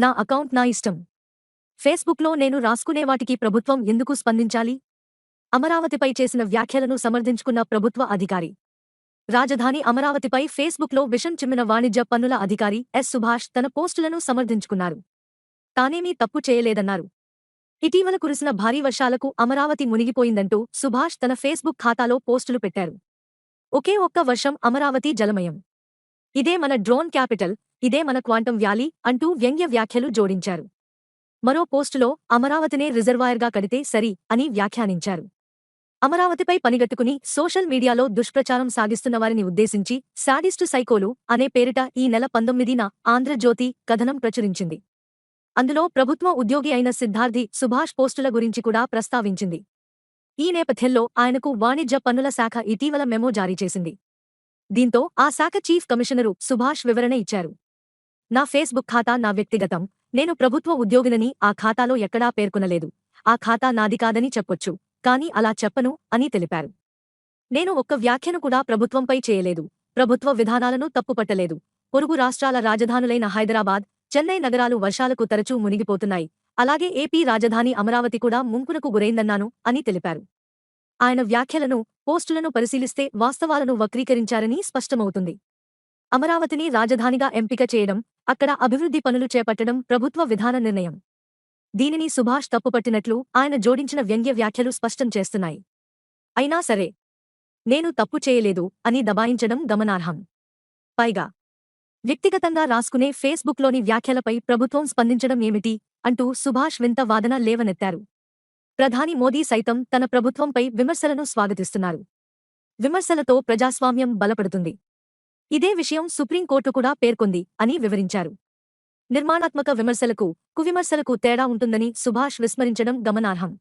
నా అకౌంట్ నా ఇష్టం. ఫేస్బుక్లో నేను రాసుకునే వాటికి ప్రభుత్వం ఎందుకు స్పందించాలి? అమరావతిపై చేసిన వ్యాఖ్యలను సమర్థించుకున్న ప్రభుత్వ అధికారి. రాజధాని అమరావతిపై ఫేస్బుక్లో విషం చిమ్మిన వాణిజ్య పన్నుల అధికారి ఎస్ సుభాష్ తన పోస్టులను సమర్థించుకున్నారు. తానేమీ తప్పు చేయలేదన్నారు. ఇటీవల కురిసిన భారీ వర్షాలకు అమరావతి మునిగిపోయిందంటూ సుభాష్ తన ఫేస్బుక్ ఖాతాలో పోస్టులు పెట్టారు. ఒకే ఒక్క వర్షం అమరావతి జలమయం. ఇదే మన డ్రోన్ క్యాపిటల్ ఇదే మన క్వాంటం వ్యాలీ అంటూ వ్యంగ్య వ్యాఖ్యలు జోడించారు. మరో పోస్టులో అమరావతినే రిజర్వాయర్గా కడితే సరి అని వ్యాఖ్యానించారు. అమరావతిపై పనిగట్టుకుని సోషల్ మీడియాలో దుష్ప్రచారం సాగిస్తున్న వారిని ఉద్దేశించి శాడిస్టు సైకోలు అనే పేరిట ఈ నెల పంతొమ్మిదిన ఆంధ్రజ్యోతి కథనం ప్రచురించింది. అందులో ప్రభుత్వ ఉద్యోగి అయిన సిద్ధార్థి సుభాష్ పోస్టుల గురించి కూడా ప్రస్తావించింది. ఈ నేపథ్యంలో ఆయనకు వాణిజ్య పన్నుల శాఖ ఇటీవల మెమో జారీ చేసింది. దీంతో ఆ శాఖ చీఫ్ కమిషనరు సుభాష్ వివరణ ఇచ్చారు. నా ఫేస్బుక్ ఖాతా నా వ్యక్తిగతం. నేను ప్రభుత్వ ఉద్యోగినని ఆ ఖాతాలో ఎక్కడా పేర్కొనలేదు. ఆ ఖాతా నాది కాదని చెప్పొచ్చు. కాని అలా చెప్పను అని తెలిపారు. నేను ఒక్క వ్యాఖ్యను కూడా ప్రభుత్వంపై చేయలేదు. ప్రభుత్వ విధానాలను తప్పుపట్టలేదు. పొరుగు రాష్ట్రాల రాజధానులైన హైదరాబాద్ చెన్నై నగరాలు వర్షాలకు తరచూ మునిగిపోతున్నాయి. అలాగే ఏపీ రాజధాని అమరావతి కూడా ముంపునకు గురైందన్నాను అని తెలిపారు. ఆయన వ్యాఖ్యలను పోస్టులను పరిశీలిస్తే వాస్తవాలను వక్రీకరించారని స్పష్టమవుతుంది. అమరావతిని రాజధానిగా ఎంపిక చేయడం అక్కడ అభివృద్ధి పనులు చేపట్టడం ప్రభుత్వ విధాన నిర్ణయం. దీనిని సుభాష్ తప్పుపట్టినట్లు ఆయన జోడించిన వ్యంగ్య వ్యాఖ్యలు స్పష్టం చేస్తున్నాయి. అయినా సరే నేను తప్పు చేయలేదు అని దబాయించడం గమనార్హం. పైగా వ్యక్తిగతంగా రాసుకునే ఫేస్బుక్లోని వ్యాఖ్యలపై ప్రభుత్వం స్పందించడం ఏమిటి అంటూ సుభాష్ వింత వాదన లేవనెత్తారు. ప్రధాని మోదీ సైతం తన ప్రభుత్వంపై విమర్శలను స్వాగతిస్తున్నారు. విమర్శలతో ప్రజాస్వామ్యం బలపడుతుంది. ఇదే విషయం సుప్రీంకోర్టు కూడా పేర్కొంది అని వివరించారు. నిర్మాణాత్మక విమర్శలకు కువిమర్శలకు తేడా ఉంటుందని సుభాష్ విస్మరించడం గమనార్హం.